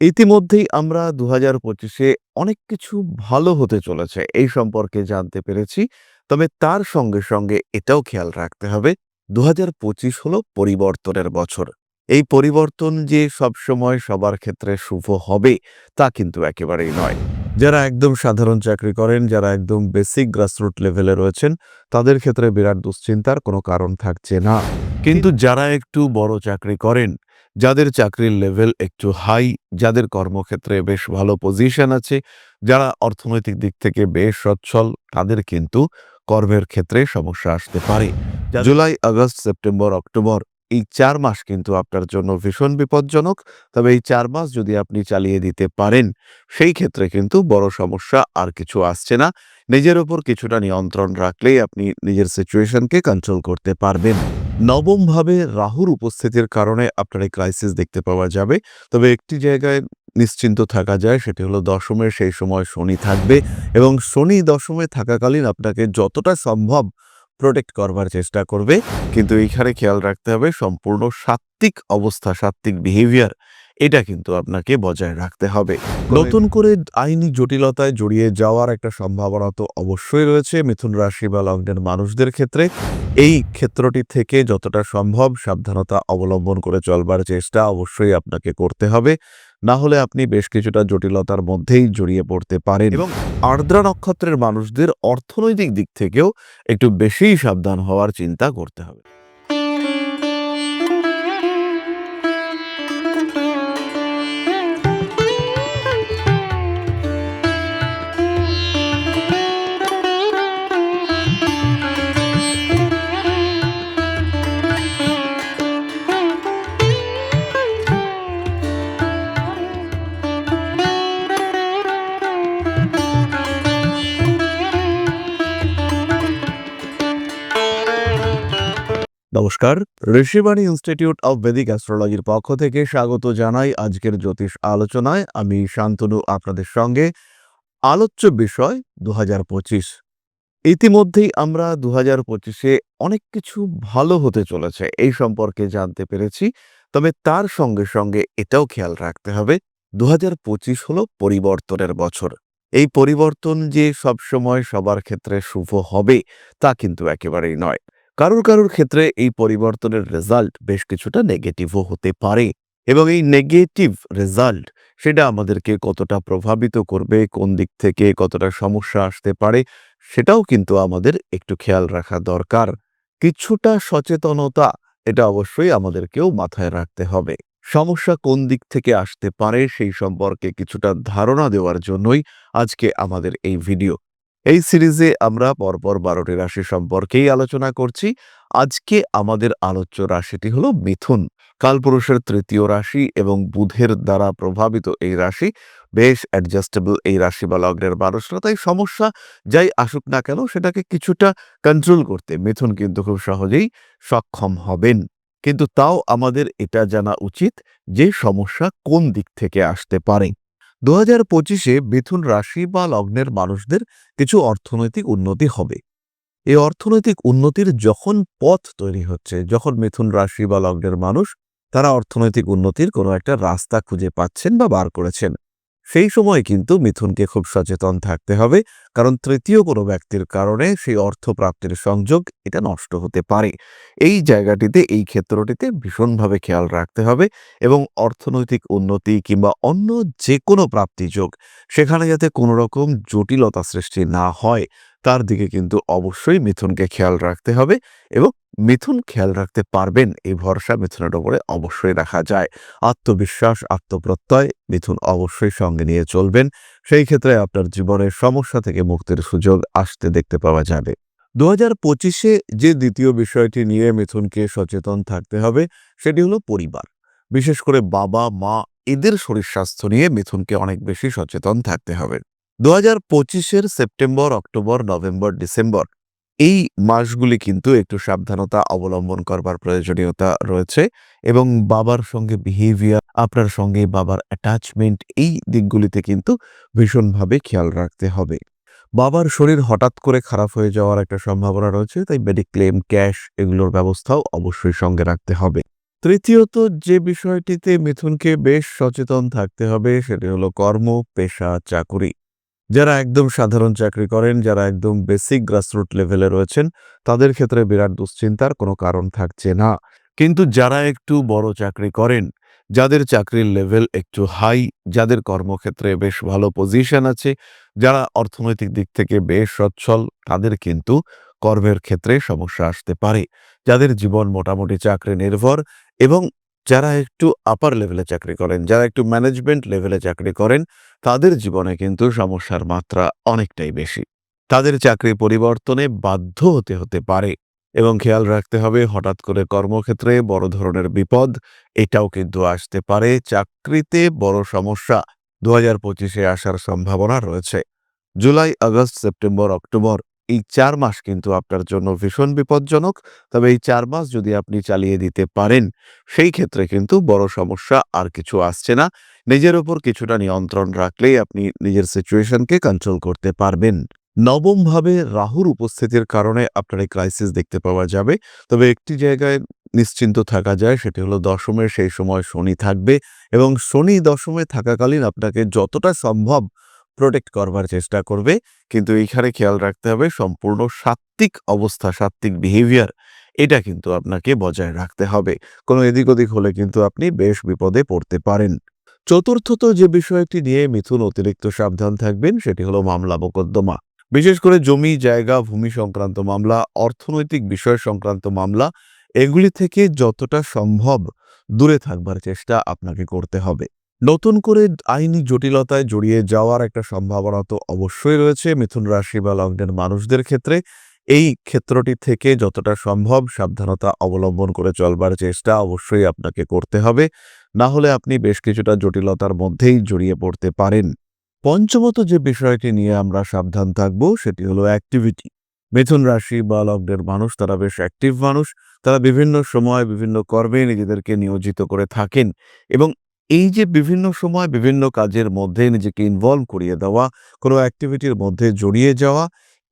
ইতিমধ্যেই আমরা দু হাজার পঁচিশে অনেক কিছু ভালো হতে চলেছে এই সম্পর্কে জানতে পেরেছি। তবে তার সঙ্গে সঙ্গে এটাও খেয়াল রাখতে হবে দু হাজার পঁচিশ হলো পরিবর্তনের বছর। এই পরিবর্তন যে সবসময় সবার ক্ষেত্রে শুভ হবে তা কিন্তু একেবারেই নয়। যারা একদম সাধারণ চাকরি করেন যারা একদম বেসিক গ্রাসরুট লেভেলে রয়েছেন তাদের ক্ষেত্রে বিরাট দুশ্চিন্তার কোনো কারণ থাকছে না। কিন্তু যারা একটু বড় চাকরি করেন যাদের চাকরির লেভেল একটু হাই যাদের কর্মক্ষেত্রে বেশ ভালো পজিশন আছে যারা অর্থনৈতিক দিক থেকে বেশ সচ্ছল তাদের কিন্তু কর্মের ক্ষেত্রে সমস্যা আসতে পারে। জুলাই আগস্ট সেপ্টেম্বর অক্টোবর এই চার মাস কিন্তু আপনার জন্য ভীষণ বিপজ্জনক। তবে এই চার মাস যদি আপনি চালিয়ে দিতে পারেন সেই ক্ষেত্রে কিন্তু বড় সমস্যা আর কিছু আসছে না। নিজের ওপর কিছুটা নিয়ন্ত্রণ রাখলেই আপনি নিজের সিচুয়েশনকে কন্ট্রোল করতে পারবেন। নবমভাবে রাহুর উপস্থিতির কারণে আপনার এই ক্রাইসিস দেখতে পাওয়া যাবে। তবে একটি জায়গায় নিশ্চিন্ত থাকা যায়, সেটি হলো দশমের সেই সময় শনি থাকবে এবং শনি দশমে থাকাকালীন আপনাকে যতটা সম্ভব প্রোটেক্ট করবার চেষ্টা করবে। কিন্তু এইখানে খেয়াল রাখতে হবে সম্পূর্ণ সাত্ত্বিক অবস্থা সাত্ত্বিক বিহেভিয়ার এটা কিন্তু আপনাকে বজায় রাখতে হবে। নতুন করে আইনি জটিলতায় জড়িয়ে যাওয়ার একটা সম্ভাবনা তো অবশ্যই রয়েছে মিথুন রাশি বা লগ্নের মানুষদের ক্ষেত্রে। এই ক্ষেত্রটি থেকে যতটা সম্ভব সাবধানতা অবলম্বন করে চলবার চেষ্টা অবশ্যই আপনাকে করতে হবে। না হলে আপনি বেশ কিছুটা জটিলতার মধ্যেই জড়িয়ে পড়তে পারেন। এবং আর্দ্রা নক্ষত্রের মানুষদের অর্থনৈতিক দিক থেকেও একটু বেশিই সাবধান হওয়ার চিন্তা করতে হবে। নমস্কার। ঋষিবাণী ইনস্টিটিউট অব বেদিক অ্যাস্ট্রোলজির পক্ষ থেকে স্বাগত জানাই আজকের জ্যোতিষ আলোচনায়। আমি শান্তনু, আপনাদের সঙ্গে। আলোচ্য বিষয় দু হাজার পঁচিশ। ইতিমধ্যেই আমরা দু হাজার পঁচিশে অনেক কিছু ভালো হতে চলেছে, এই সম্পর্কে জানতে পেরেছি। তবে তার সঙ্গে সঙ্গে এটাও খেয়াল রাখতে হবে দু হাজার পঁচিশ হলো পরিবর্তনের বছর। এই পরিবর্তন যে সবসময় সবার ক্ষেত্রে শুভ হবে তা কিন্তু একেবারেই নয়। কারোর কারোর ক্ষেত্রে এই পরিবর্তনের রেজাল্ট বেশ কিছুটা নেগেটিভও হতে পারে এবং এই নেগেটিভ রেজাল্ট সেটা আমাদেরকে কতটা প্রভাবিত করবে, কোন দিক থেকে কতটা সমস্যা আসতে পারে, সেটাও কিন্তু আমাদের একটু খেয়াল রাখা দরকার। কিছুটা সচেতনতা, এটা অবশ্যই আমাদেরকেও মাথায় রাখতে হবে। সমস্যা কোন দিক থেকে আসতে পারে সেই সম্পর্কে কিছুটা ধারণা দেওয়ার জন্যই আজকে আমাদের এই ভিডিও এই সিরিজে আমরা পরপর বারোটি রাশি সম্পর্কেই আলোচনা করছি। আজকে আমাদের আলোচ্য রাশিটি হলো মিথুন। কালপুরুষের তৃতীয় রাশি এবং বুধের দ্বারা প্রভাবিত এই রাশি। বেশ অ্যাডজাস্টেবল এই রাশি বা লগ্নের মানুষরা, তাই সমস্যা যাই আসুক না কেন সেটাকে কিছুটা কন্ট্রোল করতে মিথুন কিন্তু খুব সহজেই সক্ষম হবেন। কিন্তু তাও আমাদের এটা জানা উচিত যে সমস্যা কোন দিক থেকে আসতে পারে। দু হাজার পঁচিশে মিথুন রাশি বা লগ্নের মানুষদের কিছু অর্থনৈতিক উন্নতি হবে। এই অর্থনৈতিক উন্নতির যখন পথ তৈরি হচ্ছে, যখন মিথুন রাশি বা লগ্নের মানুষ তারা অর্থনৈতিক উন্নতির কোনো একটা রাস্তা খুঁজে পাচ্ছেন বা বার করেছেন। সেই সময় কিন্তু মিথুনকে খুব সচেতন থাকতে হবে, কারণ তৃতীয় কোনো ব্যক্তির কারণে সেই অর্থ প্রাপ্তির সংযোগ এটা নষ্ট হতে পারে। এই জায়গাটিতে, এই ক্ষেত্রটিতে ভীষণভাবে খেয়াল রাখতে হবে এবং অর্থনৈতিক উন্নতি কিংবা অন্য যে কোনো প্রাপ্তিযোগ সেখানে যাতে কোনো রকম জটিলতা সৃষ্টি না হয়। তার দিকে কিন্তু অবশ্যই মিথুনকে খেয়াল রাখতে হবে এবং মিথুন খেয়াল রাখতে পারবেন এই ভরসা মিথুনের ওপরে অবশ্যই রাখা যায়। আত্মবিশ্বাস, আত্মপ্রত্যয় মিথুন অবশ্যই সঙ্গে নিয়ে চলবেন। সেই ক্ষেত্রে আপনার জীবনের সমস্যা থেকে মুক্তির সুযোগ আসতে দেখতে পাওয়া যাবে। দু হাজার পঁচিশে যে দ্বিতীয় বিষয়টি নিয়ে মিথুনকে সচেতন থাকতে হবে সেটি হলো পরিবার। বিশেষ করে বাবা, মা এদের শরীর স্বাস্থ্য নিয়ে মিথুনকে অনেক বেশি সচেতন থাকতে হবে। দু হাজার পঁচিশের সেপ্টেম্বর, অক্টোবর, নভেম্বর, ডিসেম্বর এই মাসগুলি কিন্তু একটু সাবধানতা অবলম্বন করবার প্রয়োজনীয়তা রয়েছে এবং বাবার সঙ্গে বিহেভিয়ার আপনার সঙ্গে বাবার অ্যাটাচমেন্ট এই দিকগুলিতে কিন্তু ভীষণভাবে খেয়াল রাখতে হবে। বাবার শরীর হঠাৎ করে খারাপ হয়ে যাওয়ার একটা সম্ভাবনা রয়েছে, তাই মেডিক্লেম ক্যাশ এগুলোর ব্যবস্থাও অবশ্যই সঙ্গে রাখতে হবে। তৃতীয়ত যে বিষয়টিতে মিথুনকে বেশ সচেতন থাকতে হবে সেটি হলো কর্ম, পেশা, চাকুরি। যারা একদম সাধারণ চাকরি করেন, যারা একদম বেসিক গ্রাসরুট লেভেলে রয়েছেন, তাদের ক্ষেত্রে বিরাট দুশ্চিন্তার কোনো কারণ থাকছে না। কিন্তু যারা একটু বড় চাকরি করেন, যাদের চাকরির লেভেল একটু হাই যাদের কর্মক্ষেত্রে বেশ ভালো পজিশন আছে, যারা অর্থনৈতিক দিক থেকে বেশ সচ্ছল, তাদের কিন্তু কর্মের ক্ষেত্রে সমস্যা আসতে পারে। যাদের জীবন মোটামুটি চাকরি নির্ভর এবং যারা একটু আপার লেভেলে চাকরি করেন, যারা একটু ম্যানেজমেন্ট লেভেলে চাকরি করেন, তাদের জীবনে কিন্তু সমস্যার মাত্রা অনেকটাই বেশি। তাদের চাকরি পরিবর্তনে বাধ্য হতে হতে পারে এবং খেয়াল রাখতে হবে হঠাৎ করে কর্মক্ষেত্রে বড় ধরনের বিপদ, এটাও কিন্তু আসতে পারে। চাকরিতে বড় সমস্যা দু হাজার পঁচিশে আসার সম্ভাবনা রয়েছে। জুলাই, আগস্ট, সেপ্টেম্বর, অক্টোবর এই চার মাস কিন্তু আপনার জন্য ভীষণ বিপজ্জনক। তবে এই চার মাস যদি আপনি চালিয়ে দিতে পারেন, সেই ক্ষেত্রে কিন্তু বড় সমস্যা আর কিছু আসছে না। নিজের ওপর কিছুটা নিয়ন্ত্রণ রাখলেই আপনি নিজের সিচুয়েশনকে কন্ট্রোল করতে পারবেন। নবমভাবে রাহুর উপস্থিতির কারণে আপনার এই ক্রাইসিস দেখতে পাওয়া যাবে। তবে একটি জায়গায় নিশ্চিন্ত থাকা যায়, সেটি হলো দশমের সেই সময় শনি থাকবে এবং শনি দশমে থাকাকালীন আপনাকে যতটা সম্ভব প্রোটেক্ট করবার চেষ্টা করবে। কিন্তু এইখানে খেয়াল রাখতে হবে, সম্পূর্ণ সাত্ত্বিক অবস্থা, সাত্ত্বিক বিহেভিয়ার এটা কিন্তু আপনাকে বজায় রাখতে হবে। কোনো এদিক ওদিক হলে কিন্তু আপনি বেশ বিপদে পড়তে পারেন। চতুর্থত যে বিষয়টি নিয়ে মিথুন অতিরিক্ত সাবধান থাকবেন, সেটি হলো মামলা মোকদ্দমা। বিশেষ করে জমি, জায়গা, ভূমি সংক্রান্ত মামলা, অর্থনৈতিক বিষয় সংক্রান্ত মামলা, এগুলি থেকে যতটা সম্ভব দূরে থাকবার চেষ্টা আপনাকে করতে হবে। নতুন করে আইনি জটিলতায় জড়িয়ে যাওয়ার একটা সম্ভাবনা তো অবশ্যই রয়েছে মিথুন রাশি বা লগ্নের মানুষদের ক্ষেত্রে। এই ক্ষেত্রটি থেকে যতটা সম্ভব সাবধানতা অবলম্বন করে চলবার চেষ্টা অবশ্যই আপনাকে করতে হবে। না হলে আপনি বেশ কিছুটা জটিলতার মধ্যেই জড়িয়ে পড়তে পারেন। পঞ্চমত যে বিষয়টি নিয়ে আমরা সাবধান থাকব সেটি হলো অ্যাক্টিভিটি মিথুন রাশি বা লগ্নের মানুষ তারা বেশ অ্যাক্টিভ মানুষ। তারা বিভিন্ন সময় বিভিন্ন কর্মে নিজেদেরকে নিয়োজিত করে থাকেন এবং এই যে বিভিন্ন সময় বিভিন্ন কাজের মধ্যে নিজেকে ইনভলভ করিয়ে দেওয়া, কোনো অ্যাক্টিভিটির মধ্যে জড়িয়ে যাওয়া,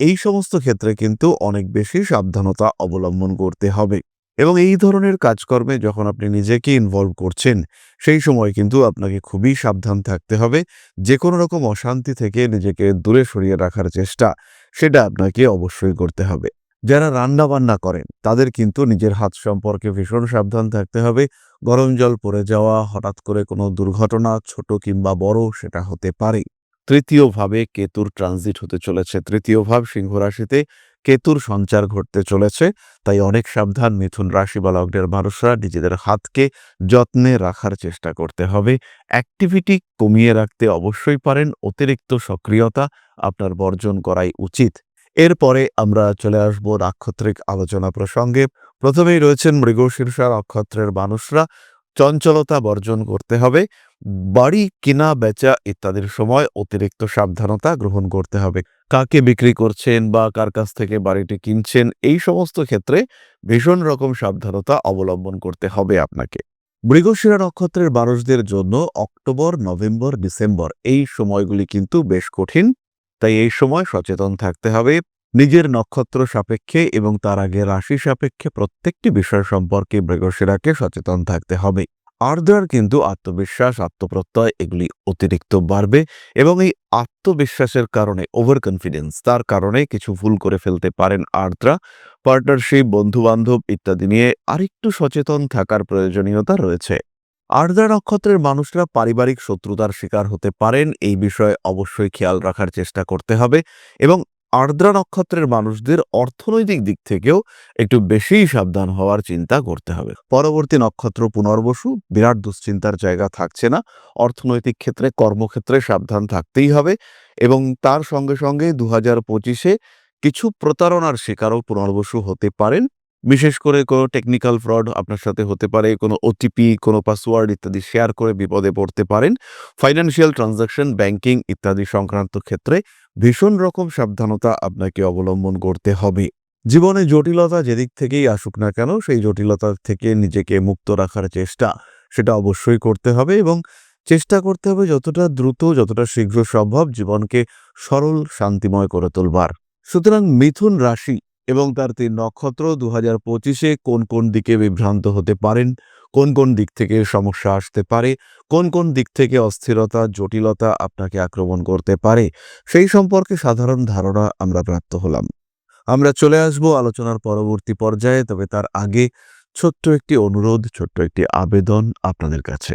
এই সমস্ত ক্ষেত্রে কিন্তু অনেক বেশি সাবধানতা অবলম্বন করতে হবে। এবং এই ধরনের কাজকর্মে যখন আপনি নিজেকে ইনভলভ করছেন, সেই সময় কিন্তু আপনাকে খুবই সাবধান থাকতে হবে। যে কোনো রকম অশান্তি থেকে নিজেকে দূরে সরিয়ে রাখার চেষ্টা, সেটা আপনাকে অবশ্যই করতে হবে। যারা রান্না বান্না করেন, তাদের কিন্তু নিজের হাত সম্পর্কে ভীষণ সাবধান থাকতে হবে। গরম জল পড়ে যাওয়া, হঠাৎ করে কোনো দুর্ঘটনা, ছোট কিংবা বড়, সেটা হতে পারে। তৃতীয়ভাবে কেতুর ট্রানজিট হতে চলেছে। তৃতীয় ভাব, সিংহ রাশিতে কেতুর সঞ্চার ঘটতে চলেছে। তাই অনেক সাবধান, মিথুন রাশি বা লগ্নের মানুষরা নিজেদের হাতকে যত্নে রাখার চেষ্টা করতে হবে। অ্যাক্টিভিটি কমিয়ে রাখতে অবশ্যই পারেন। অতিরিক্ত সক্রিয়তা আপনার বর্জন করাই উচিত। এরপরে আমরা চলে আসব নাক্ষত্রিক আলোচনা প্রসঙ্গে। প্রথমেই রয়েছেন মৃগশীর্ষা নক্ষত্রের মানুষরা। চঞ্চলতা বর্জন করতে হবে। বাড়ি, কেনা, বেচা ইত্যাদির সময় অতিরিক্ত সাবধানতা গ্রহণ করতে হবে। কাকে বিক্রি করছেন বা কার কাছ থেকে বাড়িটি কিনছেন, এই সমস্ত ক্ষেত্রে ভীষণ রকম সাবধানতা অবলম্বন করতে হবে আপনাকে। মৃগশিরা নক্ষত্রের মানুষদের জন্য অক্টোবর, নভেম্বর, ডিসেম্বর এই সময়গুলি কিন্তু বেশ কঠিন। তাই এই সময় সচেতন থাকতে হবে। নিজের নক্ষত্র সাপেক্ষে এবং তার আগে রাশি সাপেক্ষে প্রত্যেকটি বিষয় সম্পর্কে মৃগশিরাকে সচেতন থাকতে হবে। আর্দ্রার কিন্তু আত্মবিশ্বাস, আত্মপ্রত্যয় এগুলি অতিরিক্ত বাড়বে এবং এই আত্মবিশ্বাসের কারণে ওভার কনফিডেন্স তার কারণে কিছু ভুল করে ফেলতে পারেন আর্দ্রা। পার্টনারশিপ বন্ধুবান্ধব ইত্যাদি নিয়ে আরেকটু সচেতন থাকার প্রয়োজনীয়তা রয়েছে। আর্দ্রা নক্ষত্রের মানুষরা পারিবারিক শত্রুতার শিকার হতে পারেন, এই বিষয়ে অবশ্যই খেয়াল রাখার চেষ্টা করতে হবে এবং আর্দ্রা নক্ষত্রের মানুষদের অর্থনৈতিক দিক থেকেও একটু বেশিই সাবধান হওয়ার চিন্তা করতে হবে। পরবর্তী নক্ষত্র পুনর্বসু, বিরাট দুশ্চিন্তার জায়গা থাকছে না। অর্থনৈতিক ক্ষেত্রে কর্মক্ষেত্রে সাবধান থাকতেই হবে এবং তার সঙ্গে সঙ্গে দু হাজার পঁচিশে কিছু প্রতারণার শিকারও পুনর্বসু হতে পারেন। বিশেষ করে কোনো টেকনিক্যাল ফ্রড আপনার সাথে হতে পারে, কোনো ওটিপি কোনো পাসওয়ার্ড ইত্যাদি শেয়ার করে বিপদে পড়তে পারেন। ফাইন্যান্সিয়াল ট্রানজাকশন ব্যাংকিং ইত্যাদি সংক্রান্ত ক্ষেত্রে ভীষণ রকম সাবধানতা আপনাকে অবলম্বন করতে হবে। জীবনে জটিলতা যেদিক থেকেই আসুক না কেন, সেই জটিলতা থেকে নিজেকে মুক্ত রাখার চেষ্টা, সেটা অবশ্যই করতে হবে এবং চেষ্টা করতে হবে যতটা দ্রুত, যতটা শীঘ্র সম্ভব জীবনকে সরল, শান্তিময় করে তুলবার। সুতরাং মিথুন রাশি এবং তার তিন নক্ষত্র দু হাজার পঁচিশে কোন কোন দিকে বিভ্রান্ত হতে পারেন? কোন কোন দিক থেকে সমস্যা আসতে পারে, কোন কোন দিক থেকে অস্থিরতা, জটিলতা আপনাকে আক্রমণ করতে পারে, সেই সম্পর্কে সাধারণ ধারণা আমরা প্রাপ্ত হলাম। আমরা চলে আসব আলোচনার পরবর্তী পর্যায়ে, তবে তার আগে ছোট্ট একটি অনুরোধ, ছোট্ট একটি আবেদন আপনাদের কাছে।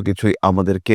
কিছুই আমাদেরকে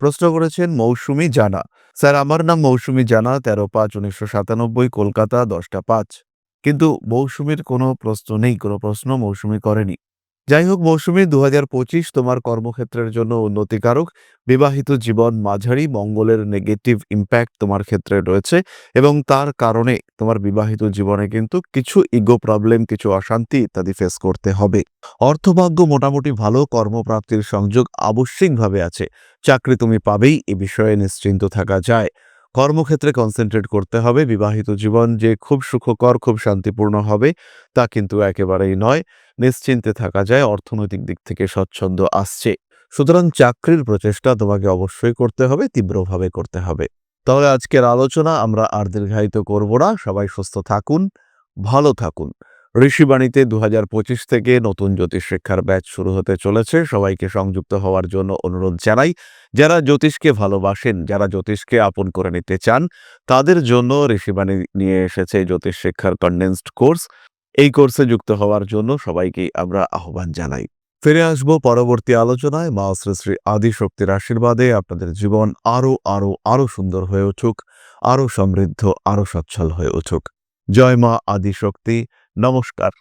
প্রশ্ন করেছেন মৌসুমি জানা। স্যার, আমার নাম মৌসুমি জানা, তেরো পাঁচ, উনিশশো সাতানব্বই, কলকাতা, দশটা পাঁচ। কিন্তু মৌসুমির কোনো প্রশ্ন নেই, কোনো প্রশ্ন মৌসুমি করেনি। যাই হোক মৌসুমি দু হাজার পঁচিশ তোমার কর্মক্ষেত্রের জন্য উন্নতিকারক। বিবাহিত জীবন মাঝারি, মঙ্গলের নেগেটিভ ইম্প্যাক্ট তোমার ক্ষেত্রে রয়েছে এবং তার কারণে তোমার বিবাহিত জীবনে কিন্তু কিছু ইগো প্রবলেম কিছু অশান্তি ইত্যাদি ফেস করতে হবে। অর্থভাগ্য মোটামুটি ভালো, কর্মপ্রাপ্তির সংযোগ আবশ্যিকভাবে আছে। চাকরি তুমি পাবেই, এ বিষয়ে নিশ্চিন্ত থাকা যায়। কর্মক্ষেত্রে কনসেন্ট্রেট করতে হবে। বিবাহিত জীবন যে খুব সুখকর, খুব শান্তিপূর্ণ হবে, তা কিন্তু একেবারেই নয়। নিশ্চিন্তে থাকা যায়, অর্থনৈতিক দিক থেকে স্বচ্ছন্দ আসছে। সুতরাং চাকরির প্রচেষ্টা তোমাকে অবশ্যই করতে হবে, তীব্রভাবে করতে হবে। তাহলে আজকের আলোচনা আমরা আর দীর্ঘায়িত করব না। সবাই সুস্থ থাকুন, ভালো থাকুন। ঋষিবাণীতে দু হাজার পঁচিশ থেকে নতুন জ্যোতিষ শিক্ষার ব্যাচ শুরু হতে চলেছে। সবাইকে সংযুক্ত হওয়ার জন্য অনুরোধ জানাই, যারা জ্যোতিষকে ভালোবাসেন, যারা জ্যোতিষকে আপন করে নিতে চান, তাদের জন্য ঋষিবাণী নিয়ে এসেছে জ্যোতিষ শিক্ষার কন্ডেন্সড কোর্স এই কোর্সে যুক্ত হওয়ার জন্য সবাইকে আমরা আহ্বান জানাই। ফিরে আসব পরবর্তী আলোচনায়। মা শ্রী শ্রী আদি শক্তির আশীর্বাদে আপনাদের জীবন আরও আরও আরও সুন্দর হয়ে উঠুক, আরও সমৃদ্ধ, আরও সচ্ছল হয়ে উঠুক। জয় মা আদি শক্তি নমস্কার।